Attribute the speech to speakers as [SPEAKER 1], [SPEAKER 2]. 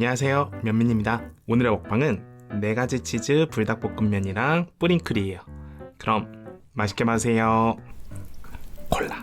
[SPEAKER 1] 안녕하세요. 면민입니다. 오늘의 먹방은 네가지 치즈 불닭볶음면이랑 뿌링클이에요. 그럼 맛있게 마세요. 콜라.